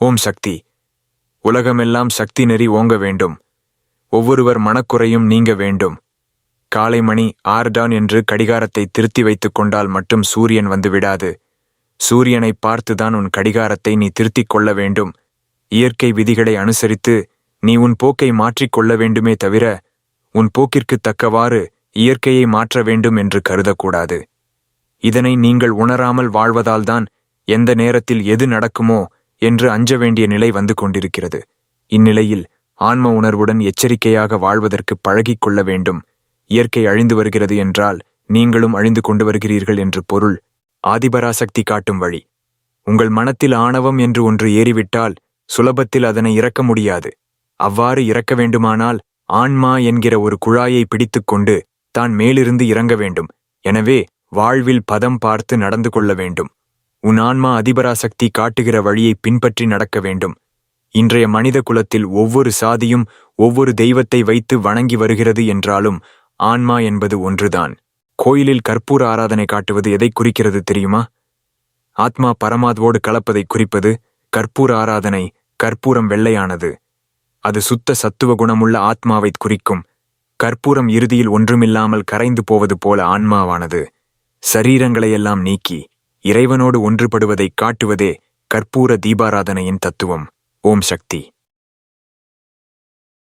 ஓம் சக்தி. உலகமெல்லாம் சக்தி நெறி ஓங்க வேண்டும். ஒவ்வொருவர் மனக்குறையும் நீங்க வேண்டும். காலை மணி ஆறுடான் என்று கடிகாரத்தை திருத்தி வைத்துக் கொண்டால் மட்டும் சூரியன் வந்து விடாது. சூரியனை பார்த்துதான் உன் கடிகாரத்தை நீ திருத்திக் கொள்ள வேண்டும். இயற்கை விதிகளை அனுசரித்து நீ உன் போக்கை மாற்றிக்கொள்ள வேண்டுமே தவிர உன் போக்கிற்கு தக்கவாறு இயற்கையை மாற்ற வேண்டும் என்று கருதக்கூடாது. இதனை நீங்கள் உணராமல் வாழ்வதால்தான் எந்த நேரத்தில் எது நடக்குமோ என்று அஞ்ச வேண்டிய நிலை வந்து கொண்டிருக்கிறது. இந்நிலையில் ஆன்ம உணர்வுடன் எச்சரிக்கையாக வாழ்வதற்கு பழகிக் கொள்ள வேண்டும். இயற்கை அழிந்து வருகிறது என்றால் நீங்களும் அழிந்து கொண்டு வருகிறீர்கள் என்று பொருள். ஆதிபராசக்தி காட்டும் வழி. உங்கள் மனத்தில் ஆணவம் என்று ஒன்று ஏறிவிட்டால் சுலபத்தில் அதனை இறக்க முடியாது. அவ்வாறு இறக்க வேண்டுமானால் ஆன்மா என்கிற ஒரு குழாயை பிடித்துக்கொண்டு தான் மேலிருந்து இறங்க வேண்டும். எனவே வாழ்வில் பதம் பார்த்து நடந்து கொள்ள வேண்டும். உன் ஆன்மா அதிபராசக்தி காட்டுகிற வழியை பின்பற்றி நடக்க வேண்டும். இன்றைய மனித குலத்தில் ஒவ்வொரு சாதியும் ஒவ்வொரு தெய்வத்தை வைத்து வணங்கி வருகிறது என்றாலும் ஆன்மா என்பது ஒன்றுதான். கோயிலில் கற்பூர ஆராதனை காட்டுவது எதை குறிக்கிறது தெரியுமா? ஆத்மா பரமாத்வோடு கலப்பதை குறிப்பது கற்பூர ஆராதனை கற்பூரம் வெள்ளையானது. அது சுத்த சத்துவ குணமுள்ள ஆத்மாவைக் குறிக்கும். கற்பூரம் இறுதியில் ஒன்றுமில்லாமல் கரைந்து போவது போல ஆன்மாவானது. சரீரங்களையெல்லாம் நீக்கி. இறைவனோடு ஒன்றுபடுவதைக் காட்டுவதே கற்பூர தீபாராதனையின் தத்துவம். ஓம் சக்தி.